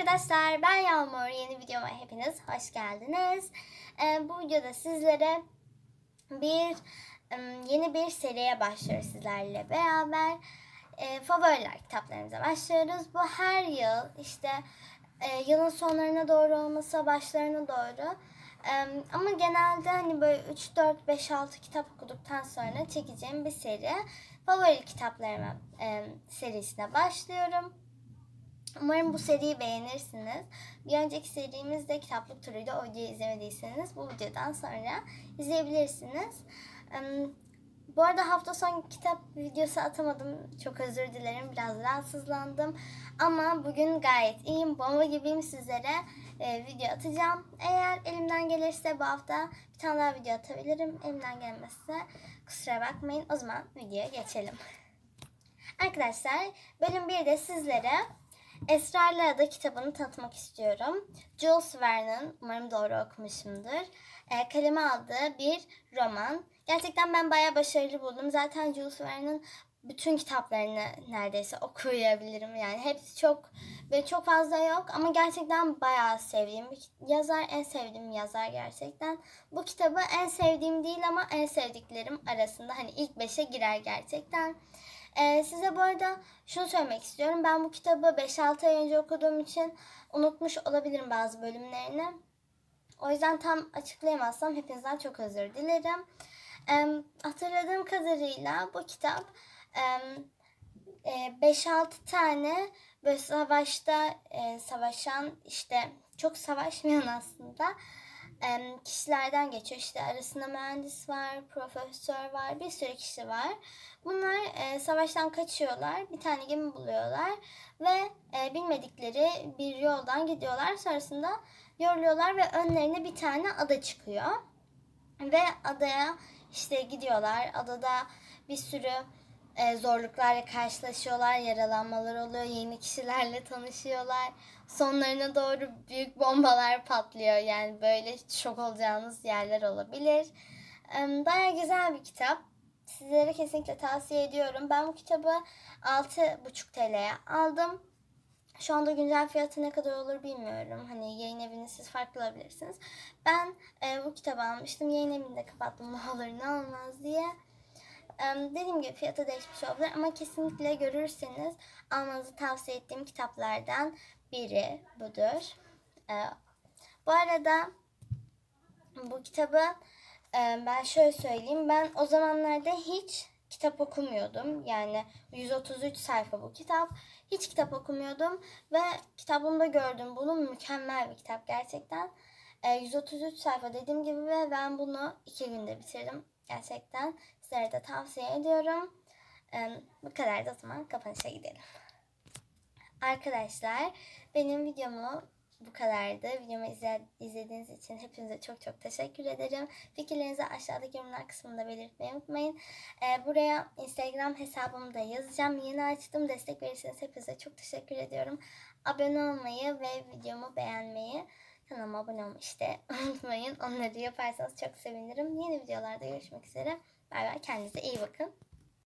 arkadaşlar ben Yağmur. Yeni videoma hepiniz hoş geldiniz. Ee, bu videoda sizlere bir yeni bir seriye başlıyoruz sizlerle beraber. Ee, favoriler kitaplarımıza başlıyoruz. Bu her yıl işte e, yılın sonlarına doğru olmasa başlarına doğru. Em, ama genelde hani böyle 3, 4, 5, 6 kitap okuduktan sonra çekeceğim bir seri. Favori kitaplarıma em, serisine başlıyorum. Umarım bu seriyi beğenirsiniz. Bir önceki serimizde kitaplık turuydu. O videoyu izlemediyseniz bu videodan sonra izleyebilirsiniz. Bu arada hafta son kitap videosu atamadım. Çok özür dilerim. Biraz rahatsızlandım. Ama bugün gayet iyiyim. Bomba gibiyim sizlere. e, video atacağım. Eğer elimden gelirse bu hafta bir tane daha video atabilirim. Elimden gelmezse kusura bakmayın. O zaman videoya geçelim. Arkadaşlar bölüm 1'de sizlere Esrarlı Ada kitabını tanıtmak istiyorum. Jules Verne'ın, umarım doğru okumuşumdur, e, kaleme aldığı bir roman. Gerçekten ben bayağı başarılı buldum. Zaten Jules Verne'ın bütün kitaplarını neredeyse okuyabilirim. Yani hepsi çok ve çok fazla yok ama gerçekten bayağı sevdiğim yazar. En sevdiğim yazar gerçekten. Bu kitabı en sevdiğim değil ama en sevdiklerim arasında hani ilk beşe girer gerçekten. Ee, size bu arada şunu söylemek istiyorum. Ben bu kitabı 5-6 ay önce okuduğum için unutmuş olabilirim bazı bölümlerini. O yüzden tam açıklayamazsam hepinizden çok özür dilerim. Ee, hatırladığım kadarıyla bu kitap e, 5-6 tane böyle savaşta e, savaşan işte çok savaşmayan aslında kişilerden geçiyor. İşte arasında mühendis var, profesör var, bir sürü kişi var. Bunlar e, savaştan kaçıyorlar, bir tane gemi buluyorlar ve e, bilmedikleri bir yoldan gidiyorlar. Sonrasında yoruluyorlar ve önlerine bir tane ada çıkıyor. Ve adaya işte gidiyorlar. Adada bir sürü e, zorluklarla karşılaşıyorlar, yaralanmalar oluyor, yeni kişilerle tanışıyorlar. Sonlarına doğru büyük bombalar patlıyor. Yani böyle şok olacağınız yerler olabilir. E, Baya güzel bir kitap. Sizlere kesinlikle tavsiye ediyorum. Ben bu kitabı 6,5 TL'ye aldım. Şu anda güncel fiyatı ne kadar olur bilmiyorum. Hani yayın evini siz farklı alabilirsiniz. Ben e, bu kitabı almıştım. Yayın evini de kapattım ne olur ne olmaz diye. Dediğim gibi fiyatı değişmiş olabilir ama kesinlikle görürseniz almanızı tavsiye ettiğim kitaplardan biri budur. Ee, Bu arada bu kitabı ben şöyle söyleyeyim. Ben o zamanlarda hiç kitap okumuyordum. Yani 133 sayfa bu kitap. Hiç kitap okumuyordum ve kitabımda gördüm bunu mükemmel bir kitap gerçekten. E, 133 sayfa dediğim gibi ve ben bunu iki günde bitirdim. Gerçekten sizlere de tavsiye ediyorum. E, bu kadar da zaman kapanışa gidelim. Arkadaşlar benim videomu bu kadardı. Videomu izle- izlediğiniz için hepinize çok çok teşekkür ederim. Fikirlerinizi aşağıdaki yorumlar kısmında belirtmeyi unutmayın. Ee, buraya Instagram hesabımı da yazacağım. Yeni açtım. Destek verirseniz hepinize çok teşekkür ediyorum. Abone olmayı ve videomu beğenmeyi, kanalıma abone olmayı işte unutmayın. Onları yaparsanız çok sevinirim. Yeni videolarda görüşmek üzere. Bay bay. Kendinize iyi bakın.